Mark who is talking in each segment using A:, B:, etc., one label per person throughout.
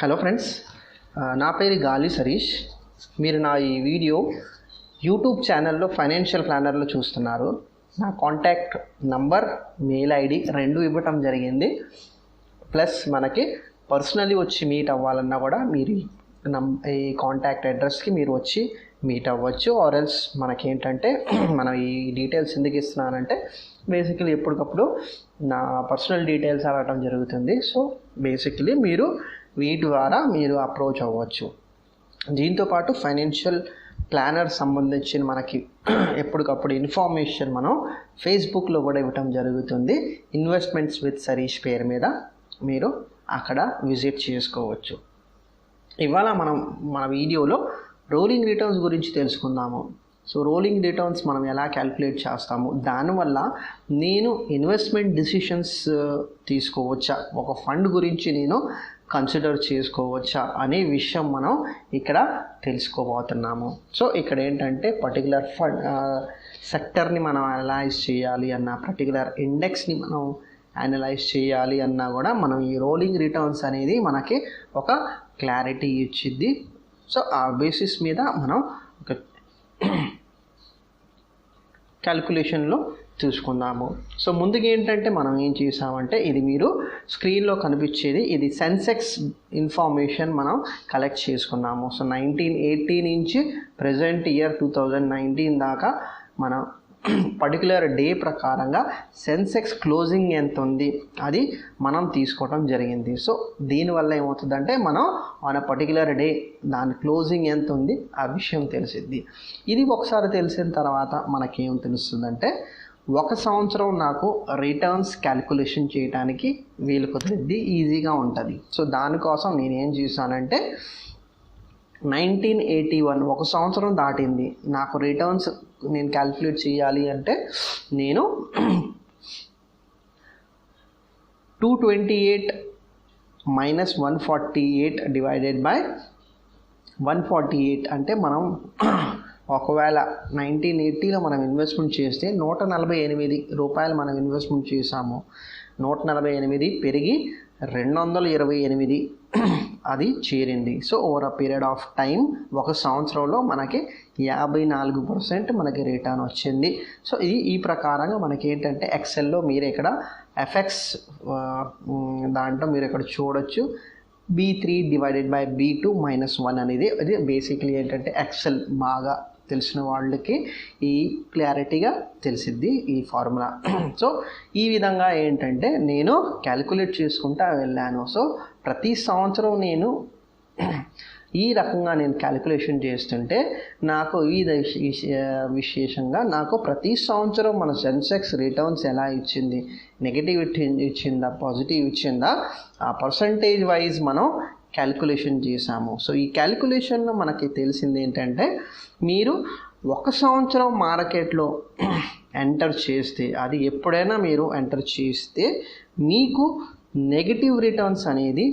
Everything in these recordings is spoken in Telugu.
A: హలో ఫ్రెండ్స్ నా పేరు గాలి సరీష్. మీరు నా ఈ వీడియో యూట్యూబ్ ఛానల్లో ఫైనాన్షియల్ ప్లానర్లో చూస్తున్నారు. నా కాంటాక్ట్ నంబర్ మెయిల్ ఐడి రెండు ఇవ్వటం జరిగింది. ప్లస్ మనకి పర్సనలీ వచ్చి మీట్ అవ్వాలన్నా కూడా మీరు ఈ నం ఈ కాంటాక్ట్ అడ్రస్కి మీరు వచ్చి మీట్ అవ్వచ్చు. ఆర్ ఎల్స్ మనకేంటంటే మనం ఈ డీటెయిల్స్ ఎందుకు ఇస్తున్నానంటే బేసిక్లీ ఎప్పటికప్పుడు నా పర్సనల్ డీటెయిల్స్ అడగటం జరుగుతుంది. సో బేసిక్లీ మీరు వీటి ద్వారా మీరు అప్రోచ్ అవ్వచ్చు. దీంతోపాటు ఫైనాన్షియల్ ప్లానర్ సంబంధించిన మనకి ఎప్పటికప్పుడు ఇన్ఫర్మేషన్ మనం ఫేస్బుక్లో కూడా ఇవ్వటం జరుగుతుంది. ఇన్వెస్ట్మెంట్స్ విత్ సరీష్ పేరు మీద మీరు అక్కడ విజిట్ చేసుకోవచ్చు. ఇవాళ మనం మన వీడియోలో రోలింగ్ రిటర్న్స్ గురించి తెలుసుకుందాము. సో రోలింగ్ రిటర్న్స్ మనం ఎలా క్యాలిక్యులేట్ చేస్తాము? దానివల్ల నేను ఇన్వెస్ట్మెంట్ డిసిషన్స్ uh, తీసుకోవచ్చా? ఒక ఫండ్ గురించి నేను కన్సిడర్ చేసుకోవచ్చా? అనే విషయం మనం ఇక్కడ తెలుసుకోబోతున్నాము. సో ఇక్కడ ఏంటంటే పర్టికులర్ ఫండ్ సెక్టర్ని మనం అనలైజ్ చేయాలి అన్న పర్టికులర్ ఇండెక్స్ని మనం అనలైజ్ చేయాలి అన్నా కూడా మనం ఈ రోలింగ్ రిటర్న్స్ అనేది మనకి ఒక క్లారిటీ ఇచ్చిద్ది. సో ఆ బేసిస్ మీద మనం ఒక క్యాల్కులేషన్లో చూసుకుందాము. సో ముందుగా ఏంటంటే మనం ఏం చేసామంటే ఇది మీరు స్క్రీన్లో కనిపించేది ఇది సెన్సెక్స్ ఇన్ఫర్మేషన్ మనం కలెక్ట్ చేసుకున్నాము. సో నైన్టీన్ ఎయిటీ నుంచి present year two thousand nineteen దాకా మనం పర్టికులర్ డే ప్రకారంగా సెన్సెక్స్ క్లోజింగ్ ఎంత ఉంది అది మనం తీసుకోవడం జరిగింది. సో దీనివల్ల ఏమవుతుందంటే మనం ఆన్ పర్టికులర్ డే దాని క్లోజింగ్ ఎంత ఉంది ఆ విషయం తెలిసిద్ది ఇది ఒకసారి తెలిసిన తర్వాత మనకేం తెలుస్తుందంటే ఒక సంవత్సరం నాకు రిటర్న్స్ క్యాల్కులేషన్ చేయడానికి వీలు కుదిరిద్ది ఈజీగా ఉంటుంది. సో దానికోసం నేను ఏం చేశానంటే నైన్టీన్ ఎయిటీ వన్ ఒక సంవత్సరం దాటింది. నాకు రిటర్న్స్ నేను క్యాల్కులేట్ చేయాలి అంటే నేను two twenty eight minus one forty eight divided by one forty eight అంటే మనం ఒకవేళ నైన్టీన్ ఎయిటీలో మనం ఇన్వెస్ట్మెంట్ చేస్తే నూట నలభై ఎనిమిది రూపాయలు మనం ఇన్వెస్ట్మెంట్ చేసాము నూట నలభై ఎనిమిది పెరిగి రెండు వందల ఇరవై ఎనిమిది అది చేరింది. So over a period of time ఒక సంవత్సరంలో మనకి యాభై నాలుగు పర్సెంట్ మనకి రిటర్న్ వచ్చింది. సో ఇది ఈ ప్రకారంగా మనకి ఏంటంటే ఎక్సెల్లో మీరు ఇక్కడ ఎఫెక్స్ దాంట్లో మీరు ఇక్కడ చూడొచ్చు. B three divided by B two minus one అనేది అది బేసిక్లీ ఏంటంటే ఎక్సెల్ బాగా తెలిసిన వాళ్ళకి ఈ క్లారిటీగా తెలిసిద్ది ఈ ఫార్ములా. సో ఈ విధంగా ఏంటంటే నేను క్యాలిక్యులేట్ చేసుకుంటా వెళ్ళాను. సో ప్రతి సంవత్సరం నేను ఈ రకంగా నేను క్యాలిక్యులేషన్ చేస్తుంటే నాకు ఈ విష- విశేషంగా నాకు ప్రతి సంవత్సరం మన సెన్సెక్స్ రిటర్న్స్ ఎలా ఇచ్చింది నెగిటివ్ ఇచ్చిందా పాజిటివ్ ఇచ్చిందా ఆ పర్సంటేజ్ వైజ్ మనం క్యాలిక్యులేషన్ చేసాము సో ఈ క్యాలిక్యులేషన్లో మనకి తెలిసింది ఏంటంటే మీరు ఒక సంవత్సరం మార్కెట్లో ఎంటర్ చేస్తే అది ఎప్పుడైనా మీరు ఎంటర్ చేస్తే మీకు నెగిటివ్ రిటర్న్స్ అనేది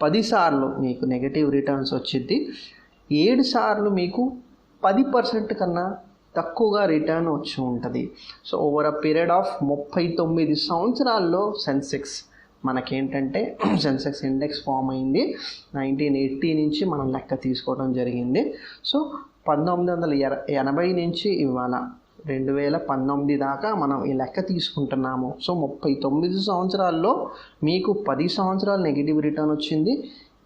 A: పదిసార్లు మీకు నెగిటివ్ రిటర్న్స్ వచ్చింది ఏడు సార్లు మీకు పది పర్సెంట్ కన్నా తక్కువగా రిటర్న్ వచ్చి ఉంటుంది. So over a period of ముప్పై తొమ్మిది సంవత్సరాల్లో సెన్సెక్స్ మనకేంటంటే సెన్సెక్స్ ఇండెక్స్ ఫామ్ అయింది. నైన్టీన్ ఎయిటీ నుంచి మనం లెక్క తీసుకోవడం జరిగింది. సో పంతొమ్మిది వందల ఎర ఎనభై నుంచి ఇవాళ రెండు వేల పంతొమ్మిది దాకా మనం ఈ లెక్క తీసుకుంటున్నాము. సో ముప్పై తొమ్మిది సంవత్సరాల్లో మీకు పది సంవత్సరాలు నెగిటివ్ రిటర్న్ వచ్చింది.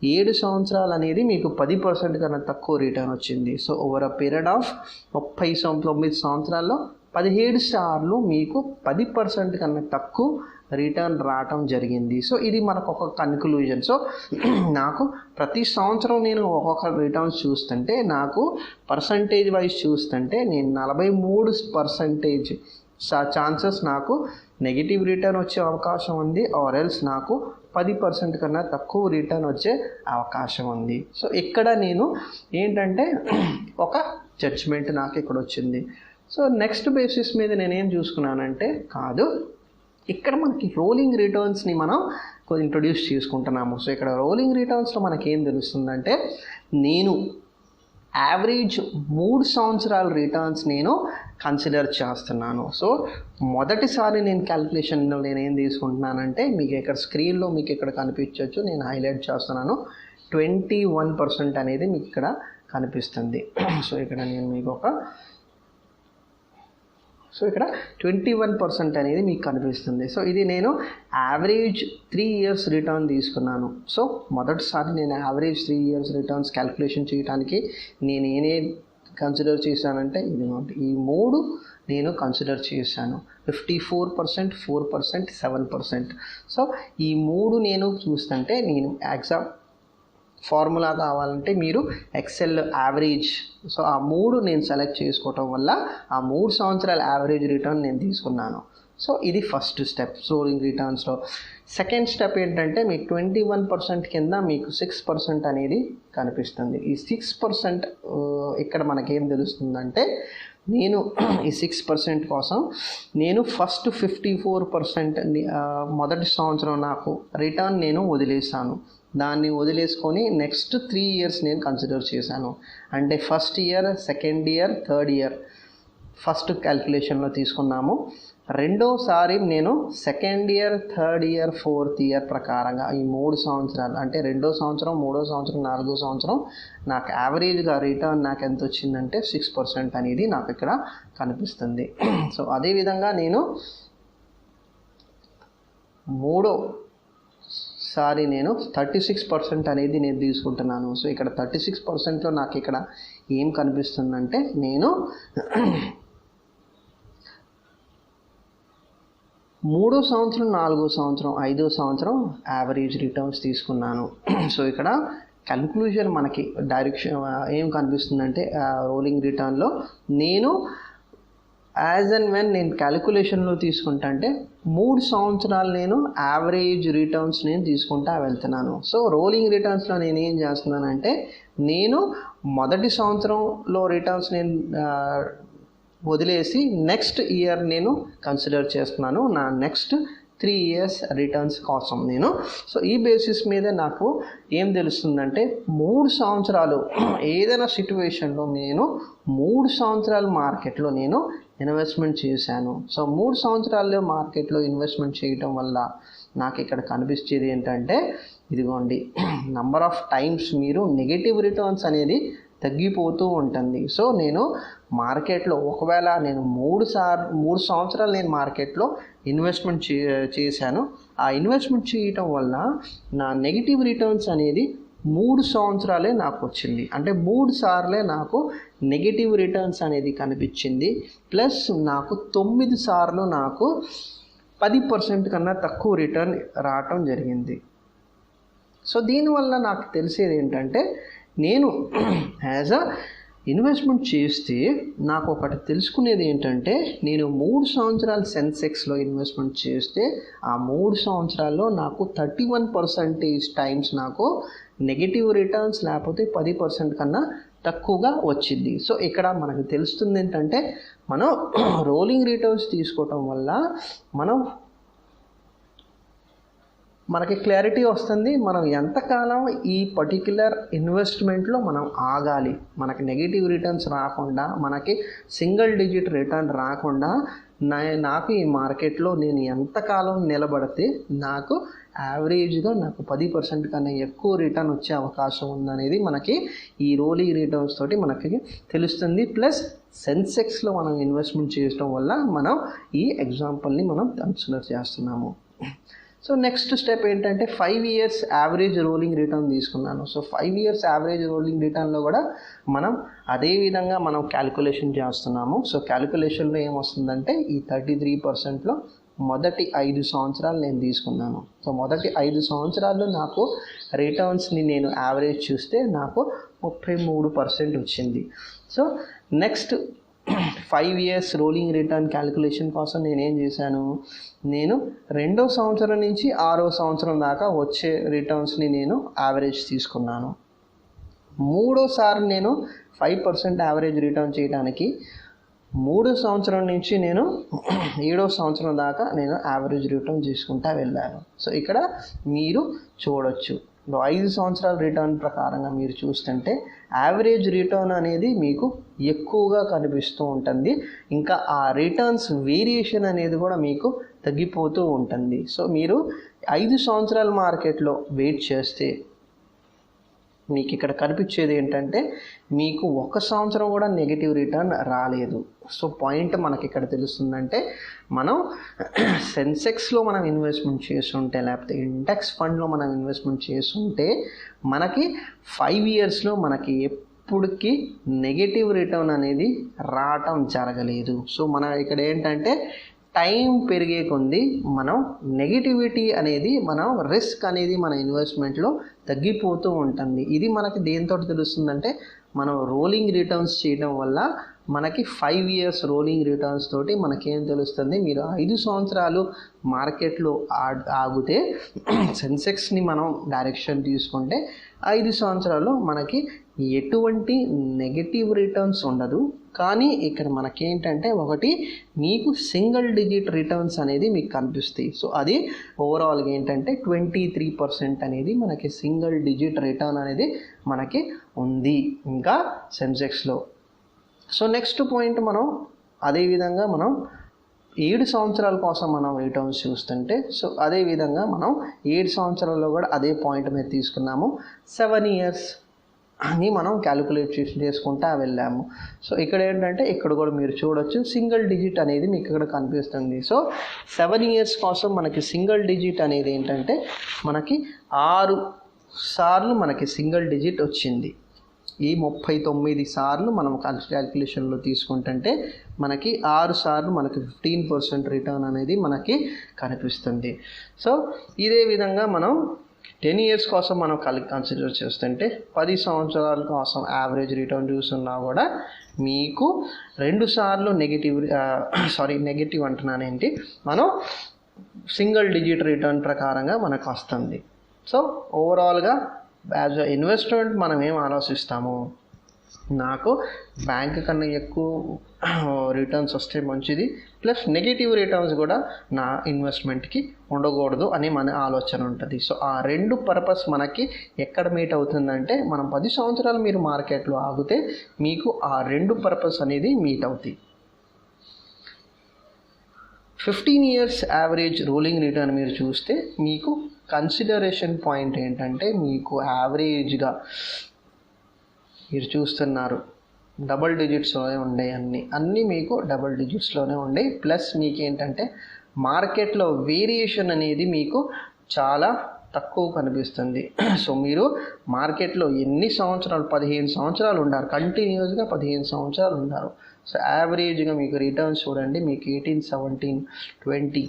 A: ఏడు సంవత్సరాలు అనేది మీకు పది పర్సెంట్ కన్నా తక్కువ రిటర్న్ వచ్చింది. So over a period of ముప్పై తొమ్మిది సంవత్సరాల్లో పదిహేడు సార్లు మీకు పది పర్సెంట్ కన్నా తక్కువ రిటర్న్ రావటం జరిగింది. సో ఇది మనకు ఒక కన్క్లూజన్ సో నాకు ప్రతి సంవత్సరం నేను ఒక్కొక్క రిటర్న్స్ చూస్తుంటే నాకు పర్సంటేజ్ వైజ్ చూస్తుంటే నేను నలభై మూడు పర్సంటేజ్ ఛాన్సెస్ నాకు నెగిటివ్ రిటర్న్ వచ్చే అవకాశం ఉంది ఆర్ ఎల్స్ నాకు పది పర్సెంట్ కన్నా తక్కువ రిటర్న్ వచ్చే అవకాశం ఉంది. సో ఇక్కడ నేను ఏంటంటే ఒక జడ్జ్మెంట్ నాకు ఇక్కడ వచ్చింది సో నెక్స్ట్ బేసిస్ మీద నేనేం చూసుకున్నానంటే కాదు ఇక్కడ మనకి రోలింగ్ రిటర్న్స్ని మనం ఇంట్రొడ్యూస్ చేసుకుంటున్నాము. సో ఇక్కడ రోలింగ్ రిటర్న్స్లో మనకి ఏం తెలుస్తుందంటే నేను యావరేజ్ మూడు సంవత్సరాల రిటర్న్స్ నేను కన్సిడర్ చేస్తున్నాను. సో మొదటిసారి నేను క్యాలిక్యులేషన్లో నేను ఏం తీసుకుంటున్నానంటే మీకు ఇక్కడ స్క్రీన్లో మీకు ఇక్కడ కనిపించవచ్చు నేను హైలైట్ చేస్తున్నాను. ట్వంటీ వన్ పర్సెంట్ అనేది మీకు ఇక్కడ కనిపిస్తుంది. సో ఇక్కడ నేను మీకు ఒక సో ఇక్కడ ట్వంటీ వన్ పర్సెంట్ అనేది మీకు కనిపిస్తుంది. సో ఇది నేను యావరేజ్ త్రీ ఇయర్స్ రిటర్న్ తీసుకున్నాను. సో మొదటిసారి నేను average three years returns calculation చేయడానికి నేను ఏనే కన్సిడర్ చేశానంటే ఇది ఈ మూడు నేను కన్సిడర్ చేశాను. Fifty four percent four percent seven percent so ఈ మూడు నేను చూస్తుంటే నేను ఎగ్జామ్ ఫార్ములా కావాలంటే మీరు ఎక్సెల్ యావరేజ్ సో ఆ మూడు నేను సెలెక్ట్ చేసుకోవటం వల్ల ఆ మూడు సంవత్సరాల యావరేజ్ రిటర్న్ నేను తీసుకున్నాను. సో ఇది ఫస్ట్ స్టెప్ సోలింగ్ రిటర్న్స్లో సెకండ్ స్టెప్ ఏంటంటే మీకు ట్వంటీ వన్ పర్సెంట్ కింద మీకు సిక్స్ పర్సెంట్ అనేది కనిపిస్తుంది. ఈ సిక్స్ పర్సెంట్ ఇక్కడ మనకేం తెలుస్తుందంటే నేను ఈ సిక్స్ పర్సెంట్ కోసం నేను ఫస్ట్ ఫిఫ్టీ ఫోర్ పర్సెంట్ మొదటి సంవత్సరం నాకు రిటర్న్ నేను వదిలేసాను దాన్ని వదిలేసుకొని నెక్స్ట్ త్రీ ఇయర్స్ నేను కన్సిడర్ చేశాను. అంటే first year second year third year first క్యాల్కులేషన్లో తీసుకున్నాము. రెండోసారి నేను second year third year fourth year ప్రకారంగా ఈ మూడు సంవత్సరాలు అంటే రెండో సంవత్సరం మూడో సంవత్సరం నాలుగో సంవత్సరం నాకు యావరేజ్గా రిటర్న్ నాకు ఎంత వచ్చిందంటే సిక్స్ పర్సెంట్ అనేది నాకు ఇక్కడ కనిపిస్తుంది. సో అదేవిధంగా నేను మూడో సారి నేను థర్టీ సిక్స్ పర్సెంట్ అనేది నేను తీసుకుంటున్నాను. సో ఇక్కడ థర్టీ సిక్స్ పర్సెంట్లో నాకు ఇక్కడ ఏం కనిపిస్తుందంటే నేను మూడో సంవత్సరం నాలుగో సంవత్సరం ఐదో సంవత్సరం యావరేజ్ రిటర్న్స్ తీసుకున్నాను. సో ఇక్కడ కన్క్లూజన్ మనకి డైరెక్షన్ ఏం కనిపిస్తుందంటే రోలింగ్ రిటర్న్లో నేను యాజ్ అండ్ వెన్ నేను క్యాలిక్యులేషన్లో తీసుకుంటా అంటే మూడు సంవత్సరాలు నేను యావరేజ్ రిటర్న్స్ నేను తీసుకుంటా వెళ్తున్నాను. సో రోలింగ్ రిటర్న్స్లో నేను ఏం చేస్తున్నానంటే నేను మొదటి సంవత్సరంలో రిటర్న్స్ నేను వదిలేసి నెక్స్ట్ ఇయర్ నేను కన్సిడర్ చేస్తున్నాను. నా నెక్స్ట్ త్రీ ఇయర్స్ రిటర్న్స్ కోసం నేను. సో ఈ బేసిస్ మీద నాకు ఏం తెలుస్తుందంటే మూడు సంవత్సరాలు ఏదైనా సిట్యువేషన్లో నేను మూడు సంవత్సరాలు మార్కెట్లో నేను ఇన్వెస్ట్మెంట్ చేశాను. సో మూడు సంవత్సరాల్లో మార్కెట్లో ఇన్వెస్ట్మెంట్ చేయటం వల్ల నాకు ఇక్కడ కనిపించేది ఏంటంటే ఇదిగోండి నంబర్ ఆఫ్ టైమ్స్ మీరు నెగిటివ్ రిటర్న్స్ అనేది తగ్గిపోతూ ఉంటుంది. సో నేను మార్కెట్లో ఒకవేళ నేను మూడు సార్ మూడు సంవత్సరాలు నేను మార్కెట్లో ఇన్వెస్ట్మెంట్ చే చేశాను. ఆ ఇన్వెస్ట్మెంట్ చేయటం వల్ల నా నెగిటివ్ రిటర్న్స్ అనేది మూడు సంవత్సరాలే నాకు వచ్చింది. అంటే మూడు సార్లే నాకు నెగిటివ్ రిటర్న్స్ అనేది కనిపించింది. ప్లస్ నాకు తొమ్మిది సార్లు నాకు పది పర్సెంట్ కన్నా తక్కువ రిటర్న్ రావటం జరిగింది. సో దీనివల్ల నాకు తెలిసేది ఏంటంటే నేను యాజ్ అ ఇన్వెస్ట్మెంట్ చేస్తే నాకు ఒకటి తెలుసుకునేది ఏంటంటే నేను మూడు సంవత్సరాలు సెన్సెక్స్లో ఇన్వెస్ట్మెంట్ చేస్తే ఆ మూడు సంవత్సరాల్లో నాకు థర్టీ వన్ పర్సంటేజ్ టైమ్స్ నాకు నెగిటివ్ రిటర్న్స్ లేకపోతే పది పర్సెంట్ కన్నా తక్కువగా వచ్చింది. సో ఇక్కడ మనకు తెలుస్తుంది ఏంటంటే మనం రోలింగ్ రిటర్న్స్ తీసుకోవటం వల్ల మనం మనకి క్లారిటీ వస్తుంది. మనం ఎంతకాలం ఈ పర్టిక్యులర్ ఇన్వెస్ట్మెంట్లో మనం ఆగాలి? మనకి నెగిటివ్ రిటర్న్స్ రాకుండా మనకి సింగిల్ డిజిట్ రిటర్న్ రాకుండా నా నాకు ఈ మార్కెట్లో నేను ఎంతకాలం నిలబడితే నాకు యావరేజ్గా నాకు పది పర్సెంట్ కన్నా ఎక్కువ రిటర్న్ వచ్చే అవకాశం ఉందనేది మనకి ఈ రోలింగ్ రిటర్న్స్ తోటి మనకి తెలుస్తుంది. ప్లస్ సెన్సెక్స్లో మనం ఇన్వెస్ట్మెంట్ చేయడం వల్ల మనం ఈ ఎగ్జాంపుల్ని మనం కన్సిడర్ చేస్తున్నాము. సో నెక్స్ట్ స్టెప్ ఏంటంటే five years average rolling return తీసుకున్నాను. So five years average rolling రిటర్న్లో కూడా మనం అదే విధంగా మనం క్యాలిక్యులేషన్ చేస్తున్నాము. సో క్యాలిక్యులేషన్లో ఏమొస్తుందంటే ఈ థర్టీ త్రీ పర్సెంట్లో మొదటి ఐదు సంవత్సరాలు నేను తీసుకున్నాను. సో మొదటి ఐదు సంవత్సరాల్లో నాకు రిటర్న్స్ని నేను యావరేజ్ చూస్తే నాకు ముప్పై మూడు పర్సెంట్ వచ్చింది. So next five years rolling return calculation కోసం నేనేం చేశాను? నేను రెండో సంవత్సరం నుంచి ఆరో సంవత్సరం దాకా వచ్చే రిటర్న్స్ని నేను యావరేజ్ తీసుకున్నాను. మూడోసారి నేను ఫైవ్ పర్సెంట్ యావరేజ్ రిటర్న్ చేయడానికి మూడు సంవత్సరం నుంచి నేను ఏడో సంవత్సరం దాకా నేను యావరేజ్ రిటర్న్ చేసుకుంటా వెళ్ళాను. సో ఇక్కడ మీరు చూడొచ్చు. ఐదు సంవత్సరాల రిటర్న్ ప్రకారంగా మీరు చూస్తుంటే యావరేజ్ రిటర్న్ అనేది మీకు ఎక్కువగా కనిపిస్తూ ఉంటుంది. ఇంకా ఆ రిటర్న్స్ వేరియేషన్ అనేది కూడా మీకు తగ్గిపోతూ ఉంటుంది. సో మీరు ఐదు సంవత్సరాల మార్కెట్లో వెయిట్ చేస్తే మీకు ఇక్కడ కనిపించేది ఏంటంటే మీకు ఒక సంవత్సరం కూడా నెగిటివ్ రిటర్న్ రాలేదు. సో పాయింట్ మనకి ఇక్కడ తెలుస్తుందంటే మనం సెన్సెక్స్లో మనం ఇన్వెస్ట్మెంట్ చేస్తుంటే లేకపోతే ఇండెక్స్ ఫండ్లో మనం ఇన్వెస్ట్మెంట్ చేస్తుంటే మనకి ఫైవ్ ఇయర్స్లో మనకి ఎప్పటికీ నెగిటివ్ రిటర్న్ అనేది రావటం జరగలేదు. సో మనం ఇక్కడ ఏంటంటే టైం పెరిగే కొంది మనం నెగిటివిటీ అనేది మనం రిస్క్ అనేది మన ఇన్వెస్ట్మెంట్లో తగ్గిపోతూ ఉంటుంది. ఇది మనకి దేంతో తెలుస్తుందంటే మనం రోలింగ్ రిటర్న్స్ చేయడం వల్ల మనకి ఫైవ్ ఇయర్స్ రోలింగ్ రిటర్న్స్ తోటి మనకేం తెలుస్తుంది? మీరు ఐదు సంవత్సరాలు మార్కెట్లో ఆగితే సెన్సెక్స్ని మనం డైరెక్షన్ తీసుకుంటే ఐదు సంవత్సరాలు మనకి ఎటువంటి నెగటివ్ రిటర్న్స్ ఉండదు. కానీ ఇక్కడ మనకేంటంటే ఒకటి మీకు సింగిల్ డిజిట్ రిటర్న్స్ అనేది మీకు కనిపిస్తాయి. సో అది ఓవరాల్గా ఏంటంటే ట్వంటీ త్రీ పర్సెంట్ అనేది మనకి సింగిల్ డిజిట్ రిటర్న్ అనేది మనకి ఉంది ఇంకా సెన్సెక్స్లో. సో నెక్స్ట్ పాయింట్ మనం అదేవిధంగా మనం ఏడు సంవత్సరాల కోసం మనం రిటర్న్స్ చూస్తుంటే సో అదే విధంగా మనం ఏడు సంవత్సరాల్లో కూడా అదే పాయింట్ మీద తీసుకున్నాము. సెవెన్ ఇయర్స్ అని మనం క్యాలిక్యులేట్ చేసి చేసుకుంటా వెళ్ళాము. సో ఇక్కడ ఏంటంటే ఇక్కడ కూడా మీరు చూడొచ్చు సింగిల్ డిజిట్ అనేది మీకు ఇక్కడ కనిపిస్తుంది. సో సెవెన్ ఇయర్స్ కోసం మనకి సింగిల్ డిజిట్ అనేది ఏంటంటే మనకి ఆరు సార్లు మనకి సింగిల్ డిజిట్ వచ్చింది. ఈ ముప్పై తొమ్మిది సార్లు మనం క్యాల్కులేషన్లో తీసుకుంటుంటే మనకి ఆరు సార్లు మనకి ఫిఫ్టీన్ పర్సెంట్ రిటర్న్ అనేది మనకి కనిపిస్తుంది. సో ఇదే విధంగా మనం టెన్ ఇయర్స్ కోసం మనం కలి కన్సిడర్ చేస్తుంటే పది సంవత్సరాల కోసం యావరేజ్ రిటర్న్ చూస్తున్నా కూడా మీకు రెండు సార్లు నెగిటివ్ సారీ నెగిటివ్ అంటున్నానేంటి మనం సింగిల్ డిజిట్ రిటర్న్ ప్రకారంగా మనకు వస్తుంది. సో ఓవరాల్గా యాజ్ అ ఇన్వెస్ట్మెంట్ మనం ఏం ఆలోచిస్తాము? నాకు బ్యాంక్ కన్నా ఎక్కువ రిటర్న్స్ వస్తే మంచిది. ప్లస్ నెగిటివ్ రిటర్న్స్ కూడా నా ఇన్వెస్ట్మెంట్కి ఉండకూడదు అని మన ఆలోచన ఉంటుంది. సో ఆ రెండు పర్పస్ మనకి ఎక్కడ మీట్ అవుతుందంటే మనం పది సంవత్సరాలు మీరు మార్కెట్లో ఆగితే మీకు ఆ రెండు పర్పస్ అనేది మీట్ అవుతాయి. Fifteen years average rolling return మీరు చూస్తే మీకు కన్సిడరేషన్ పాయింట్ ఏంటంటే మీకు యావరేజ్గా మీరు చూస్తున్నారు. డబల్ డిజిట్స్లోనే ఉండే అన్నీ. అన్నీ మీకు డబల్ డిజిట్స్లోనే ఉండే ప్లస్ మీకు ఏంటంటే మార్కెట్లో వేరియేషన్ అనేది మీకు చాలా తక్కువ కనిపిస్తుంది. సో మీరు మార్కెట్లో ఎన్ని సంవత్సరాలు పదిహేను సంవత్సరాలు ఉన్నారు కంటిన్యూస్గా పదిహేను సంవత్సరాలు ఉన్నారు సో యావరేజ్గా మీకు రిటర్న్స్ చూడండి. మీకు ఎయిటీన్ సెవెంటీన్ ట్వంటీ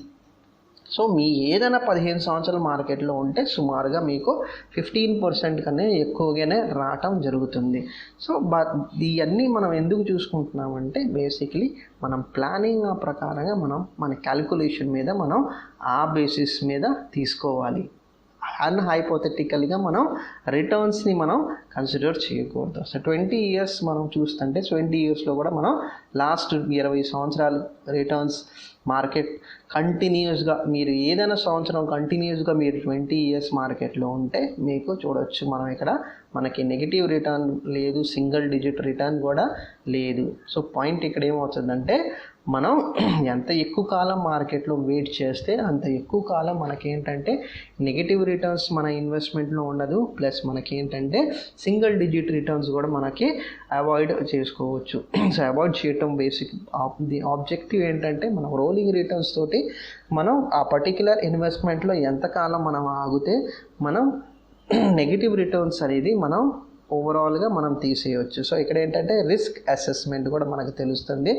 A: సో మీ ఏదైనా పదిహేను సంవత్సరాల మార్కెట్లో ఉంటే సుమారుగా మీకు ఫిఫ్టీన్ పర్సెంట్ కన్నా ఎక్కువగానే రావటం జరుగుతుంది. సో బట్ ఇవన్నీ మనం ఎందుకు చూసుకుంటున్నామంటే బేసిక్లీ మనం ప్లానింగ్ ఆ ప్రకారంగా మనం మన క్యాలిక్యులేషన్ మీద మనం ఆ బేసిస్ మీద తీసుకోవాలి. అన్ హైపోథెటికల్గా మనం రిటర్న్స్ని మనం కన్సిడర్ చేయకూడదు. సో ట్వంటీ ఇయర్స్ మనం చూస్తుంటే ట్వంటీ ఇయర్స్లో కూడా మనం లాస్ట్ ఇరవై సంవత్సరాలు రిటర్న్స్ మార్కెట్ కంటిన్యూస్గా మీరు ఏదైనా సంవత్సరం కంటిన్యూస్గా మీరు ట్వంటీ ఇయర్స్ మార్కెట్లో ఉంటే మీకు చూడొచ్చు. మనం ఇక్కడ మనకి నెగిటివ్ రిటర్న్ లేదు సింగిల్ డిజిట్ రిటర్న్ కూడా లేదు. సో పాయింట్ ఇక్కడ ఏమవుతుందంటే మనం ఎంత ఎక్కువ కాలం మార్కెట్లో వెయిట్ చేస్తే అంత ఎక్కువ కాలం మనకేంటంటే నెగిటివ్ రిటర్న్స్ మన ఇన్వెస్ట్మెంట్లో ఉండదు. ప్లస్ మనకేంటంటే సింగిల్ డిజిట్ రిటర్న్స్ కూడా మనకి అవాయిడ్ చేసుకోవచ్చు. సో అవాయిడ్ చేయటం బేసిక్ ది ఆబ్జెక్టివ్ ఏంటంటే మనం రోలింగ్ రిటర్న్స్ తోటి మనం ఆ పర్టిక్యులర్ ఇన్వెస్ట్మెంట్లో ఎంతకాలం మనం ఆగితే మనం నెగిటివ్ రిటర్న్స్ అనేది మనం ఓవరాల్గా మనం తీసేయవచ్చు సో ఇక్కడ ఏంటంటే రిస్క్ అసెస్మెంట్ కూడా మనకు తెలుస్తుంది.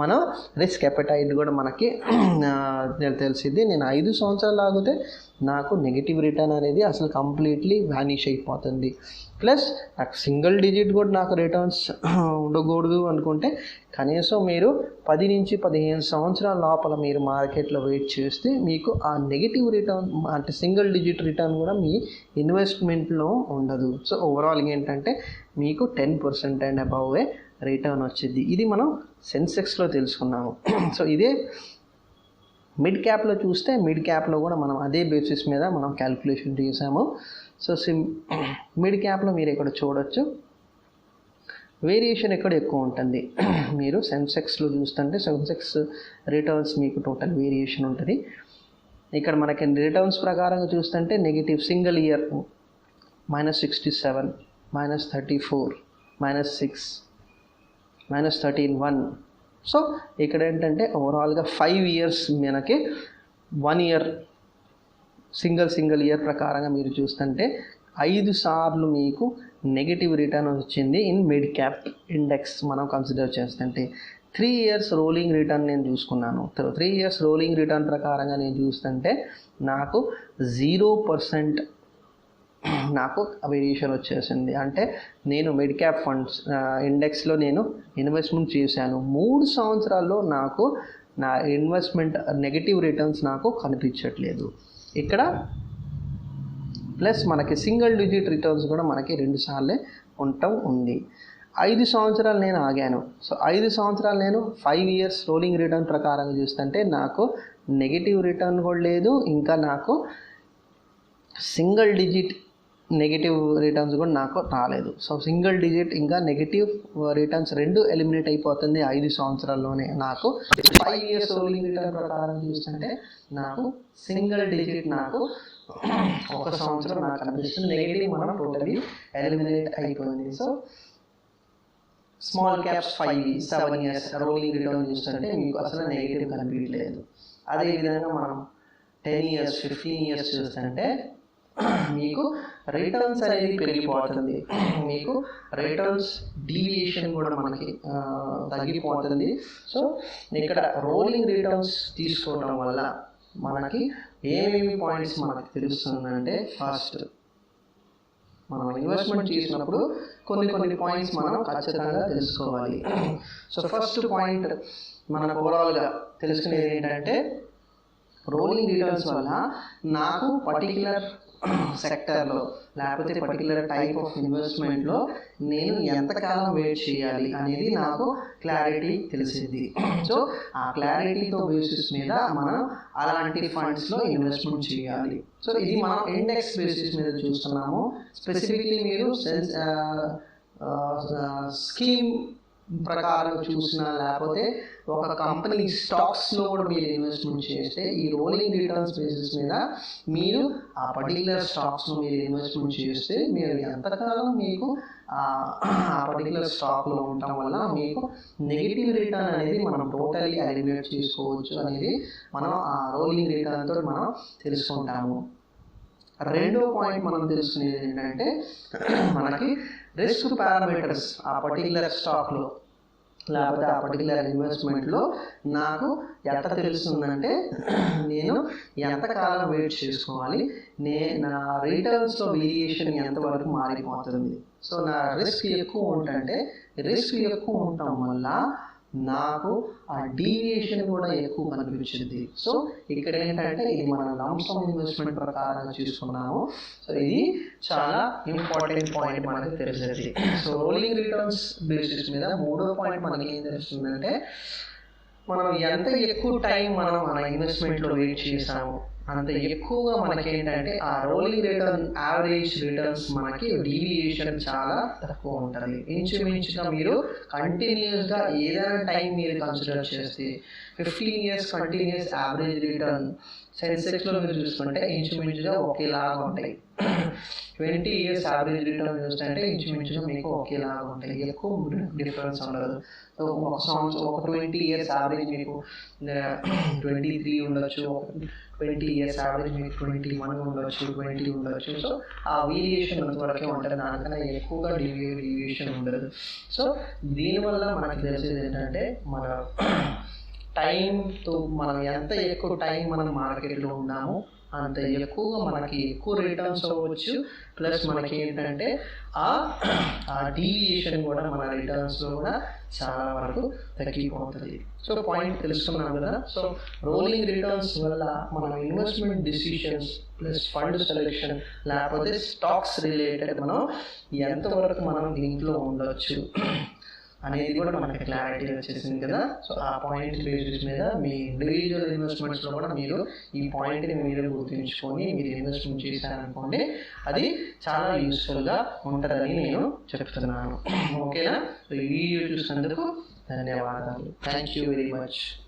A: మనం రిస్క్ ఎపటైట్ కూడా మనకి తెలిసింది. నేను ఐదు సంవత్సరాలు ఆగితే నాకు నెగిటివ్ రిటర్న్ అనేది అసలు కంప్లీట్లీ వ్యానిష్ అయిపోతుంది. ప్లస్ నాకు సింగిల్ డిజిట్ కూడా నాకు రిటర్న్స్ ఉండకూడదు అనుకుంటే కనీసం మీరు పది నుంచి పదిహేను సంవత్సరాల లోపల మీరు మార్కెట్లో వెయిట్ చేస్తే మీకు ఆ నెగిటివ్ రిటర్న్ అంటే సింగిల్ డిజిట్ రిటర్న్ కూడా మీ ఇన్వెస్ట్మెంట్లో ఉండదు. సో ఓవరాల్గా ఏంటంటే మీకు ten percent and above return వచ్చింది. ఇది మనం సెన్సెక్స్లో తెలుసుకున్నాము. సో ఇదే మిడ్ క్యాప్లో చూస్తే మిడ్ క్యాప్లో కూడా మనం అదే బేసిస్ మీద మనం క్యాల్కులేషన్ చేసాము సో సిమ్ మిడ్ క్యాప్లో మీరు ఇక్కడ చూడొచ్చు. వేరియేషన్ ఎక్కడ ఎక్కువ ఉంటుంది? మీరు సెన్సెక్స్లో చూస్తుంటే సెన్సెక్స్ రిటర్న్స్ మీకు టోటల్ వేరియేషన్ ఉంటుంది. ఇక్కడ మనకి రిటర్న్స్ ప్రకారంగా చూస్తుంటే negative single year minus sixty seven minus thirty four minus six minus thirteen one so ఇక్కడ ఏంటంటే ఓవరాల్గా ఫైవ్ ఇయర్స్ మనకి one year single single year ప్రకారంగా మీరు చూస్తుంటే ఐదు సార్లు మీకు నెగిటివ్ రిటర్న్ వచ్చింది ఇన్ మిడ్ క్యాప్ ఇండెక్స్ మనం కన్సిడర్ చేస్తుంటే. త్రీ ఇయర్స్ రోలింగ్ రిటర్న్ నేను చూసుకున్నాను. త్రీ ఇయర్స్ రోలింగ్ రిటర్న్ ప్రకారంగా నేను చూస్తుంటే నాకు జీరో పర్సెంట్ నాకు వేరియేషన్ వచ్చేసింది. అంటే నేను మిడ్ క్యాప్ ఫండ్స్ ఇండెక్స్లో నేను ఇన్వెస్ట్మెంట్ చేశాను. మూడు సంవత్సరాల్లో నాకు నా ఇన్వెస్ట్మెంట్ నెగిటివ్ రిటర్న్స్ నాకు కనిపించట్లేదు. ఇక్కడ ప్లస్ మనకి సింగిల్ డిజిట్ రిటర్న్స్ కూడా మనకి రెండు సార్లే ఉండటం ఉంది. ఐదు సంవత్సరాలు నేను ఆగాను. సో ఐదు సంవత్సరాలు నేను ఫైవ్ ఇయర్స్ రోలింగ్ రిటర్న్ ప్రకారం చూస్తుంటే నాకు నెగిటివ్ రిటర్న్ కూడా లేదు. ఇంకా నాకు సింగిల్ డిజిట్ నెగిటివ్ రిటర్న్స్ కూడా నాకు రాలేదు. సో సింగిల్ డిజిట్ ఇంకా నెగిటివ్ రిటర్న్స్ రెండు ఎలిమినేట్ అయిపోతుంది ఐదు సంవత్సరాల్లోనే నాకు. ఫైవ్ ఇయర్స్ రోలింగ్ రిటర్న్ ప్రకారం చూస్తుంటే నాకు సింగిల్ డిజిట్ నాకు ఒక సంవత్సరం నాకు అనిపిస్తుంది. నెగిటివ్ మనం టోటలీ ఎలిమినేట్ అయిపోయింది. So small caps five seven years rolling return చూస్తుంటే మీకు అసలు నెగిటివ్ కనిపించలేదు. అదేవిధంగా మనం టెన్ ఇయర్స్ ఫిఫ్టీన్ ఇయర్స్ చూస్తుంటే మీకు రిటర్న్స్ అనేది పెరిగిపోతుంది. మీకు రిటర్న్స్ డీవియేషన్ కూడా మనకి తగ్గిపోతుంది. సో ఇక్కడ రోలింగ్ రిటర్న్స్ తీసుకోవడం వల్ల మనకి ఏమేమి పాయింట్స్ మనకు తెలుస్తుందంటే ఫస్ట్ మనం ఇన్వెస్ట్మెంట్ చేసినప్పుడు కొన్ని కొన్ని పాయింట్స్ మనం ఖచ్చితంగా తెలుసుకోవాలి. సో ఫస్ట్ పాయింట్ మనకు ఓవరాల్గా తెలుసుకునేది ఏంటంటే రోలింగ్ రిటర్న్స్ వల్ల నాకు పర్టికులర్ సెక్టర్లో లేకపోతే పర్టికులర్ టైప్ ఆఫ్ ఇన్వెస్ట్మెంట్లో నేను ఎంతకాలం వెయిట్ చేయాలి అనేది నాకు క్లారిటీ తెలిసింది. సో ఆ క్లారిటీతో బేసిస్ మీద మనం అలాంటి ఫండ్స్లో ఇన్వెస్ట్మెంట్ చేయాలి. సో ఇది మనం ఇండెక్స్ బేసిస్ మీద చూస్తున్నాము. స్పెసిఫిక్లీ మీరు స్కీమ్ ప్రకారంగా చూసినా లేకపోతే ఒక కంపెనీ స్టాక్స్లో కూడా మీరు ఇన్వెస్ట్మెంట్ చేస్తే ఈ రోలింగ్ రిటర్న్స్ బేసిస్ మీద మీరు ఆ పర్టికులర్ స్టాక్స్లో మీరు ఇన్వెస్ట్మెంట్ చేస్తే మీరు ఎంతకాలం మీకు ఆ ఆ పర్టికులర్ స్టాక్లో ఉండటం వల్ల మీకు నెగిటివ్ రిటర్న్ అనేది మనం టోటల్లీ ఎలిమినేట్ చేసుకోవచ్చు అనేది మనం ఆ రోలింగ్ రిటర్న్ తోటి మనం తెలుసుకుంటాము. రెండో పాయింట్ మనం తెలుసుకునేది ఏంటంటే మనకి రిస్క్ పారామీటర్స్ ఆ పర్టికులర్ స్టాక్లో లేకపోతే ఆ పర్టికులర్ ఇన్వెస్ట్మెంట్లో నాకు ఎంత తెలుస్తుందంటే నేను ఎంతకాలం వెయిట్ చేసుకోవాలి నే నా రిటర్న్స్లో వేరియేషన్ ఎంతవరకు మారిపోతుంది. సో నా రిస్క్ ఎక్కువ ఉంటుంటే రిస్క్ ఎక్కువ ఉండటం వల్ల నాకు ఆ డీవియేషన్ కూడా ఎక్కువ కనిపించింది. సో ఇక్కడ ఏంటంటే ఇది మన లంసమ్ ఇన్వెస్ట్మెంట్ ప్రకారంగా చూసుకున్నాము. సో ఇది చాలా ఇంపార్టెంట్ పాయింట్ మనకి తెలిసేది. సో రోలింగ్ రిటర్న్స్ బేసిస్ మీద మూడో పాయింట్ మనకి ఏం తెలుస్తుందంటే మనం ఎంత ఎక్కువ టైం మనం మన ఇన్వెస్ట్మెంట్లో వెయిట్ చేసాము అంత ఎక్కువగా మనకి ఏంటంటే ఆ రోలింగ్ రిటర్న్ యావరేజ్ రిటర్న్స్ మనకి డీవియేషన్ చాలా తక్కువ ఉంటుంది. ఇంచుమించుగా మీరు కంటిన్యూస్గా ఏదైనా టైం మీరు కన్సిడర్ చేస్తే fifteen years continuous average return సెన్సెక్స్లో మీరు చూసుకుంటే ఇంచుమించుగా ఒకేలాగా ఉంటాయి. ట్వంటీ ఇయర్స్ యావరేజ్ రిటర్న్ చూస్తుంటే ఇంచుమించుగా మీకు ఒకేలాగా ఉంటాయి. ఎక్కువ డిఫరెన్స్ ఉండదు. సో ఒక సంవత్సరం ఒక ట్వంటీ ఇయర్స్ యావరేజ్ మీకు ట్వంటీ త్రీ ఉండొచ్చు ట్వంటీ ఇయర్స్ యావరేజ్ మీకు ట్వంటీ వన్ ఉండొచ్చు ట్వంటీ ఉండొచ్చు. సో ఆ వేరియేషన్ అంతవరకే ఉంటుంది. దానికన్నా ఎక్కువగా డివి డివియేషన్ ఉండదు. సో దీనివల్ల మనకు తెలిసేది ఏంటంటే మన టైంతో మనం ఎంత ఎక్కువ టైం మనం మార్కెట్లో ఉన్నామో అంత ఎక్కువగా మనకి ఎక్కువ రిటర్న్స్ అవ్వచ్చు. ప్లస్ మనకి ఏంటంటే ఆ ఆ డీవియేషన్ కూడా మన రిటర్న్స్లో కూడా చాలా వరకు తగ్గిపోతుంది. సో పాయింట్ తెలుసుకున్నాం కదా. సో రోలింగ్ రిటర్న్స్ వల్ల మనం investment decisions plus fund selection లేకపోతే స్టాక్స్ రిలేటెడ్ మనం ఎంతవరకు మనం దీంట్లో ఉండొచ్చు. అనేది కూడా మనకి క్లారిటీ వచ్చేసింది కదా. సో ఆ పాయింట్ బేసిస్ మీద మీ ఇండివిజువల్ ఇన్వెస్ట్మెంట్స్లో కూడా మీరు ఈ పాయింట్ని మీరు గుర్తుంచుకొని మీరు ఇన్వెస్ట్మెంట్ చేశారనుకోండి అది చాలా యూస్ఫుల్గా ఉంటుందని నేను చెప్తున్నాను. ఓకేనా సో ఈ వీడియో చూసినందుకు ధన్యవాదాలు. Thank you very much